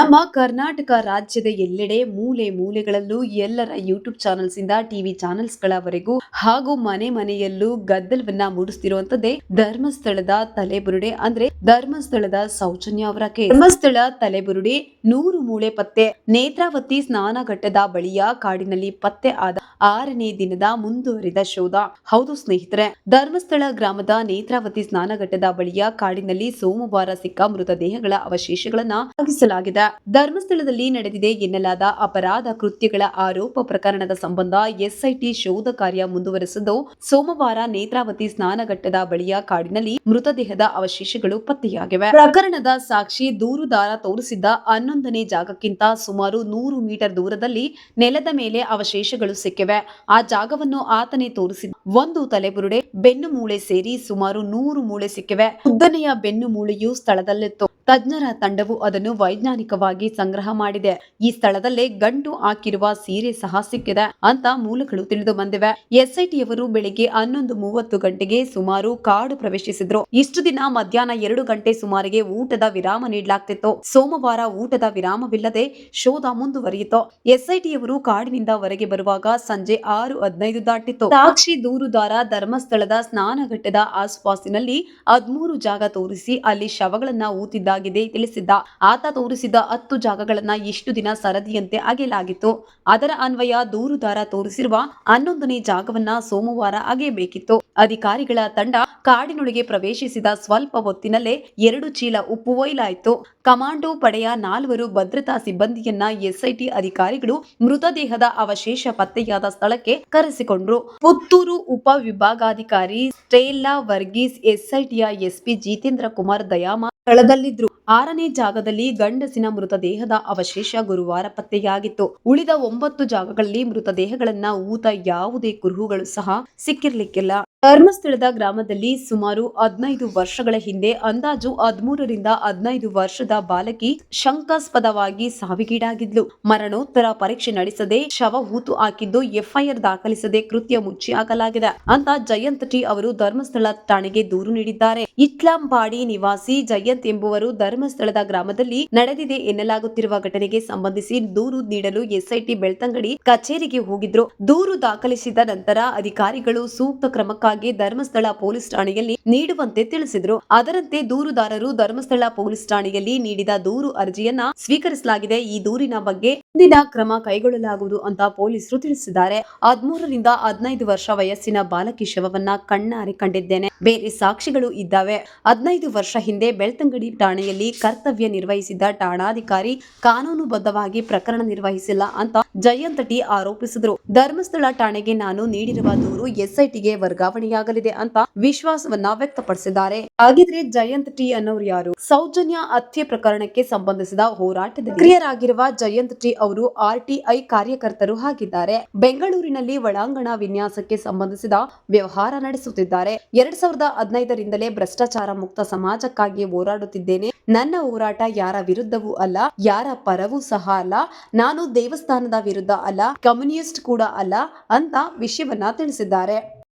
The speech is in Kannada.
ನಮ್ಮ ಕರ್ನಾಟಕ ರಾಜ್ಯದ ಎಲ್ಲೆಡೆ ಮೂಲೆ ಮೂಲೆಗಳಲ್ಲೂ ಎಲ್ಲರ ಯೂಟ್ಯೂಬ್ ಚಾನೆಲ್ಸ್ ಇಂದ ಟಿವಿ ಚಾನೆಲ್ಸ್ ಗಳವರೆಗೂ ಹಾಗೂ ಮನೆ ಮನೆಯಲ್ಲೂ ಗದ್ದಲವನ್ನ ಮೂಡಿಸ್ತಿರುವಂತದ್ದೇ ಧರ್ಮಸ್ಥಳದ ತಲೆಬುರುಡೆ ಅಂದ್ರೆ ಧರ್ಮಸ್ಥಳದ ಸೌಜನ್ಯ ಅವರ ಕೇಸ್ ಧರ್ಮಸ್ಥಳ ತಲೆಬುರುಡೆ ನೂರು ಮೂಳೆ ಪತ್ತೆ. ನೇತ್ರಾವತಿ ಸ್ನಾನಘಟ್ಟದ ಬಳಿಯ ಕಾಡಿನಲ್ಲಿ ಪತ್ತೆ ಆದ ಆರನೇ ದಿನದ ಮುಂದುವರಿದ ಶೋಧ. ಹೌದು ಸ್ನೇಹಿತರೆ, ಧರ್ಮಸ್ಥಳ ಗ್ರಾಮದ ನೇತ್ರಾವತಿ ಸ್ನಾನಘಟ್ಟದ ಬಳಿಯ ಕಾಡಿನಲ್ಲಿ ಸೋಮವಾರ ಸಿಕ್ಕ ಮೃತದೇಹಗಳ ಅವಶೇಷಗಳನ್ನ ಸಾಗಿಸಲಾಗಿದೆ. ಧರ್ಮಸ್ಥಳದಲ್ಲಿ ನಡೆದಿದೆ ಎನ್ನಲಾದ ಅಪರಾಧ ಕೃತ್ಯಗಳ ಆರೋಪ ಪ್ರಕರಣದ ಸಂಬಂಧ ಎಸ್ಐಟಿ ಶೋಧ ಕಾರ್ಯ ಮುಂದುವರೆಸಿದ್ದು, ಸೋಮವಾರ ನೇತ್ರಾವತಿ ಸ್ನಾನಘಟ್ಟದ ಬಳಿಯ ಕಾಡಿನಲ್ಲಿ ಮೃತದೇಹದ ಅವಶೇಷಗಳು ಪತ್ತೆಯಾಗಿವೆ. ಪ್ರಕರಣದ ಸಾಕ್ಷಿ ದೂರುದಾರ ತೋರಿಸಿದ್ದ ಹನ್ನೊಂದನೇ ಜಾಗಕ್ಕಿಂತ ಸುಮಾರು ನೂರು ಮೀಟರ್ ದೂರದಲ್ಲಿ ನೆಲದ ಮೇಲೆ ಅವಶೇಷಗಳು ಸಿಕ್ಕಿವೆ. ಆ ಜಾಗವನ್ನು ಆತನೇ ತೋರಿಸಿದ ಒಂದು ತಲೆಬುರುಡೆ, ಬೆನ್ನು ಮೂಳೆ ಸೇರಿ ಸುಮಾರು ನೂರು ಮೂಳೆ ಸಿಕ್ಕಿವೆ. ಉದ್ದನೆಯ ಬೆನ್ನು ಮೂಳೆಯು ಸ್ಥಳದಲ್ಲಿತ್ತು. ತಜ್ಞರ ತಂಡವು ಅದನ್ನು ವೈಜ್ಞಾನಿಕವಾಗಿ ಸಂಗ್ರಹ ಮಾಡಿದೆ. ಈ ಸ್ಥಳದಲ್ಲೇ ಗಂಟು ಹಾಕಿರುವ ಸೀರೆ ಸಹ ಸಿಕ್ಕಿದೆ ಅಂತ ಮೂಲಗಳು ತಿಳಿದು ಬಂದಿವೆ. ಎಸ್ಐಟಿಯವರು ಬೆಳಿಗ್ಗೆ ಹನ್ನೊಂದು ಮೂವತ್ತು ಗಂಟೆಗೆ ಸುಮಾರು ಕಾಡು ಪ್ರವೇಶಿಸಿದ್ರು. ಇಷ್ಟು ದಿನ ಮಧ್ಯಾಹ್ನ ಎರಡು ಗಂಟೆ ಸುಮಾರಿಗೆ ಊಟದ ವಿರಾಮ ನೀಡಲಾಗ್ತಿತ್ತು. ಸೋಮವಾರ ಊಟದ ವಿರಾಮವಿಲ್ಲದೆ ಶೋಧ ಮುಂದುವರಿಯಿತು. ಎಸ್ಐಟಿಯವರು ಕಾಡಿನಿಂದ ಹೊರಗೆ ಬರುವಾಗ ಸಂಜೆ ಆರು ಹದಿನೈದು ದಾಟಿತ್ತು. ಸಾಕ್ಷಿ ದೂರುದಾರ ಧರ್ಮಸ್ಥಳದ ಸ್ನಾನಘಟ್ಟದ ಆಸುಪಾಸಿನಲ್ಲಿ ಹದ್ಮೂರು ಜಾಗ ತೋರಿಸಿ ಅಲ್ಲಿ ಶವಗಳನ್ನ ಊತಿದ್ದಾಗಿದೆ ತಿಳಿಸಿದ್ದ. ಆತ ತೋರಿಸಿದ ಹತ್ತು ಜಾಗಗಳನ್ನ ಇಷ್ಟು ದಿನ ಸರದಿಯಂತೆ ಅಗೆಯಲಾಗಿತ್ತು. ಅದರ ಅನ್ವಯ ದೂರುದಾರ ತೋರಿಸಿರುವ ಹನ್ನೊಂದನೇ ಜಾಗವನ್ನ ಸೋಮವಾರ ಅಗೆಯಬೇಕಿತ್ತು. ಅಧಿಕಾರಿಗಳ ತಂಡ ಕಾಡಿನೊಳಗೆ ಪ್ರವೇಶಿಸಿದ ಸ್ವಲ್ಪ ಹೊತ್ತಿನಲ್ಲೇ ಎರಡು ಚೀಲ ಉಪ್ಪು ಒಯ್ಲಾಯಿತು ಕಮಾಂಡೋ ಪಡೆಯ ನಾಲ್ವರು ಭದ್ರತಾ ಸಿಬ್ಬಂದಿಯನ್ನ ಎಸ್ಐಟಿ ಅಧಿಕಾರಿಗಳು ಮೃತದೇಹದ ಅವಶೇಷ ಪತ್ತೆಯಾದ ಸ್ಥಳಕ್ಕೆ ಕರೆಸಿಕೊಂಡ್ರು. ಪುತ್ತೂರು ಉಪ ವಿಭಾಗಾಧಿಕಾರಿ ಸ್ಟೇಲ್ಲಾ ವರ್ಗೀಸ್, ಎಸ್ಐಟಿಯ ಎಸ್ಪಿ ಜಿತೇಂದ್ರ ಕುಮಾರ್ ದಯಾಮ ಸ್ಥಳದಲ್ಲಿದ್ರು. ಆರನೇ ಜಾಗದಲ್ಲಿ ಗಂಡಸಿನ ಮೃತದೇಹದ ಅವಶೇಷ ಗುರುವಾರ ಪತ್ತೆಯಾಗಿತ್ತು. ಉಳಿದ ಒಂಬತ್ತು ಜಾಗಗಳಲ್ಲಿ ಮೃತದೇಹಗಳನ್ನ ಊತ ಯಾವುದೇ ಕುರುಹುಗಳು ಸಹ ಸಿಕ್ಕಿರ್ಲಿಕ್ಕಿಲ್ಲ. ಧರ್ಮಸ್ಥಳದ ಗ್ರಾಮದಲ್ಲಿ ಸುಮಾರು ಹದಿನೈದು ವರ್ಷಗಳ ಹಿಂದೆ ಅಂದಾಜು ಹದಿಮೂರರಿಂದ ಹದಿನೈದು ವರ್ಷದ ಬಾಲಕಿ ಶಂಕಾಸ್ಪದವಾಗಿ ಸಾವಿಗೀಡಾಗಿದ್ಲು. ಮರಣೋತ್ತರ ಪರೀಕ್ಷೆ ನಡೆಸದೆ ಶವ ಹೂತು ಹಾಕಿದ್ದು ಎಫ್ಐಆರ್ ದಾಖಲಿಸದೆ ಕೃತ್ಯ ಮುಚ್ಚಿ ಹಾಕಲಾಗಿದೆ. ಅಂತ ಜಯಂತ್ ಟಿ ಅವರು ಧರ್ಮಸ್ಥಳ ಠಾಣೆಗೆ ದೂರು ನೀಡಿದ್ದಾರೆ. ಇಟ್ಲಾಂಬಾಡಿ ನಿವಾಸಿ ಜಯಂತ್ ಎಂಬುವರು ಧರ್ಮಸ್ಥಳದ ಗ್ರಾಮದಲ್ಲಿ ನಡೆದಿದೆ ಎನ್ನಲಾಗುತ್ತಿರುವ ಘಟನೆಗೆ ಸಂಬಂಧಿಸಿ ದೂರು ನೀಡಲು ಎಸ್ಐಟಿ ಬೆಳ್ತಂಗಡಿ ಕಚೇರಿಗೆ ಹೋಗಿದ್ರು. ದೂರು ದಾಖಲಿಸಿದ ನಂತರ ಅಧಿಕಾರಿಗಳು ಸೂಕ್ತ ಕ್ರಮಕ್ಕಾಗಿ ಧರ್ಮಸ್ಥಳ ಪೊಲೀಸ್ ಠಾಣೆಯಲ್ಲಿ ನೀಡುವಂತೆ ತಿಳಿಸಿದರು. ಅದರಂತೆ ದೂರುದಾರರು ಧರ್ಮಸ್ಥಳ ಪೊಲೀಸ್ ಠಾಣೆಯಲ್ಲಿ ನೀಡಿದ ದೂರು ಅರ್ಜಿಯನ್ನ ಸ್ವೀಕರಿಸಲಾಗಿದೆ. ಈ ದೂರಿನ ಬಗ್ಗೆ ಮುಂದಿನ ಕ್ರಮ ಕೈಗೊಳ್ಳಲಾಗುವುದು ಅಂತ ಪೊಲೀಸರು ತಿಳಿಸಿದ್ದಾರೆ. ಹದಿಮೂರರಿಂದ ಹದಿನೈದು ವರ್ಷ ವಯಸ್ಸಿನ ಬಾಲಕಿ ಶವವನ್ನ ಕಣ್ಣಾರೆ ಕಂಡಿದ್ದೇನೆ. ಬೇರೆ ಸಾಕ್ಷಿಗಳು ಇದ್ದಾವೆ. ಹದಿನೈದು ವರ್ಷ ಹಿಂದೆ ಬೆಳ್ತಂಗಡಿ ಠಾಣೆಯಲ್ಲಿ ಕರ್ತವ್ಯ ನಿರ್ವಹಿಸಿದ್ದ ಠಾಣಾಧಿಕಾರಿ ಕಾನೂನುಬದ್ಧವಾಗಿ ಪ್ರಕರಣ ನಿರ್ವಹಿಸಿಲ್ಲ ಅಂತ ಜಯಂತಟಿ ಆರೋಪಿಸಿದ್ರು. ಧರ್ಮಸ್ಥಳ ಠಾಣೆಗೆ ನಾನು ನೀಡಿರುವ ದೂರು ಎಸ್ಐಟಿಗೆ ವರ್ಗಾವಣೆಯಾಗಲಿದೆ ಅಂತ ವಿಶ್ವಾಸವನ್ನ ವ್ಯಕ್ತಪಡಿಸಿದ್ದಾರೆ. ಹಾಗಿದ್ರೆ ಜಯಂತ್ ಟಿ ಅನ್ನೋರು ಯಾರು? ಸೌಜನ್ಯ ಹತ್ಯೆ ಪ್ರಕರಣಕ್ಕೆ ಸಂಬಂಧಿಸಿದ ಹೋರಾಟದಲ್ಲಿ ಕ್ರಿಯರಾಗಿರುವ ಜಯಂತ್ ಟಿ ಅವರು ಆರ್ಟಿಐ ಕಾರ್ಯಕರ್ತರು ಆಗಿದ್ದಾರೆ. ಬೆಂಗಳೂರಿನಲ್ಲಿ ಒಳಾಂಗಣ ವಿನ್ಯಾಸಕ್ಕೆ ಸಂಬಂಧಿಸಿದ ವ್ಯವಹಾರ ನಡೆಸುತ್ತಿದ್ದಾರೆ. ಎರಡ್ ಸಾವಿರದ ಹದಿನೈದರಿಂದಲೇ ಭ್ರಷ್ಟಾಚಾರ ಮುಕ್ತ ಸಮಾಜಕ್ಕಾಗಿ ಹೋರಾಡುತ್ತಿದ್ದೇನೆ. ನನ್ನ ಹೋರಾಟ ಯಾರ ವಿರುದ್ಧವೂ ಅಲ್ಲ, ಯಾರ ಪರವೂ ಸಹ ಅಲ್ಲ, ನಾನು ದೇವಸ್ಥಾನದ ವಿರುದ್ಧ ಅಲ್ಲ, ಕಮ್ಯುನಿಸ್ಟ್ ಕೂಡ ಅಲ್ಲ ಅಂತ ವಿಷಯವನ್ನ ತಿಳಿಸಿದ್ದಾರೆ.